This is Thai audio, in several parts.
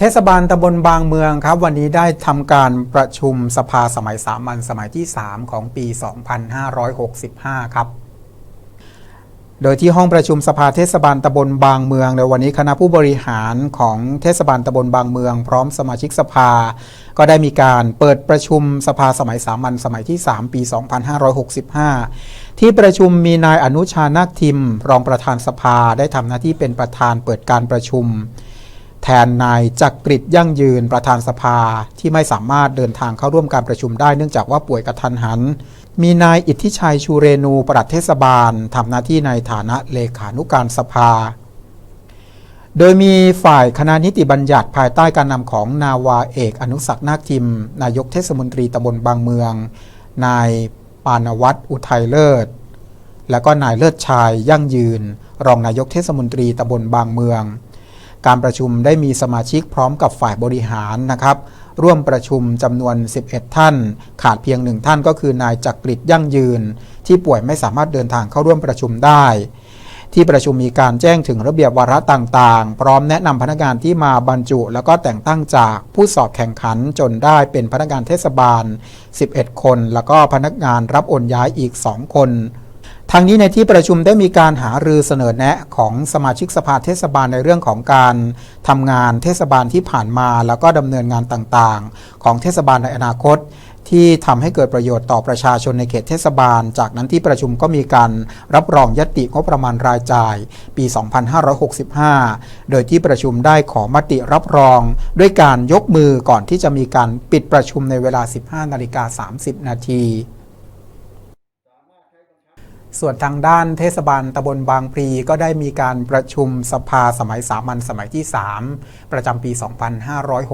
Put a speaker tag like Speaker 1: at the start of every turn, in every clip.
Speaker 1: เทศบาลตำบลบางเมืองครับ วันนี้ได้ทำการประชุมสภาสมัยสามัญสมัยที่ 3 ของปี 2565 ครับ โดยที่ห้องประชุมสภาเทศบาลตำบลบางเมืองในวันนี้คณะผู้บริหารของเทศบาลตำบลบางเมือง พร้อมสมาชิกสภา ก็ได้มีการเปิดประชุมสภาสมัยสามัญสมัยที่ 3 ปี 2565 ที่ประชุมมีนายอนุชานาคทิม รองประธานสภาได้ทำหน้าที่เป็นประธานเปิดการประชุม แทนนายจักริดยั่งยืนประธานสภาที่ไม่สามารถเดินทางเข้าร่วมการประชุมได้เนื่องจากว่าป่วยกระทันหัน มีนายอิทธิชัยชูเรนูปลัดเทศบาลทำหน้าที่ในฐานะเลขานุการสภา โดยมีฝ่ายคณะนิติบัญญัติภายใต้การนำของนาวาเอกอนุสักนาคทิม นายกเทศมนตรีตำบลบางเมือง นายปานวัตรอุทัยเลิศ และก็นายเลิศชายยั่งยืน รองนายกเทศมนตรีตำบลบางเมือง การประชุมได้มีสมาชิกพร้อมกับฝ่ายบริหารนะครับร่วมประชุมจำนวน 11 ท่าน ขาดเพียงหนึ่งท่านก็คือนายจักริดยั่งยืน ที่ป่วยไม่สามารถเดินทางเข้าร่วมประชุมได้ ที่ประชุมมีการแจ้งถึงระเบียบวาระต่างๆ พร้อมแนะนำพนักงานที่มาบรรจุ แล้วก็แต่งตั้งจากผู้สอบแข่งขันจนได้เป็นพนักงานเทศบาล 11 คน แล้วก็พนักงานรับโอนย้ายอีก 2 คน ทางนี้ในที่ประชุมได้มีการหารือเสนอแนะของสมาชิกสภาเทศบาลในเรื่องของการทำงานเทศบาลที่ผ่านมา แล้วก็ดำเนินงานต่างๆ ของเทศบาลในอนาคต ที่ทำให้เกิดประโยชน์ต่อประชาชนในเขตเทศบาล จากนั้นที่ประชุมก็มีการรับรองยติงบประมาณรายจ่าย ปี 2565 โดยที่ประชุมได้ขอมติรับรอง ด้วยการยกมือก่อนที่จะมีการปิดประชุมในเวลา 15 นาฬิกา 30 นาที ส่วนทางด้านเทศบาลตำบลบางพลีก็ได้มีการประชุมสภาสมัยสามัญสมัยที่ 3 ประจำปี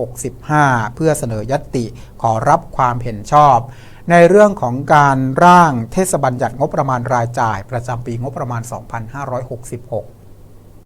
Speaker 1: 2565 เพื่อเสนอยตติขอรับความเห็นชอบ ในเรื่องของการร่างเทศบัญญัติงบประมาณรายจ่าย ประจำปีงบประมาณ 2566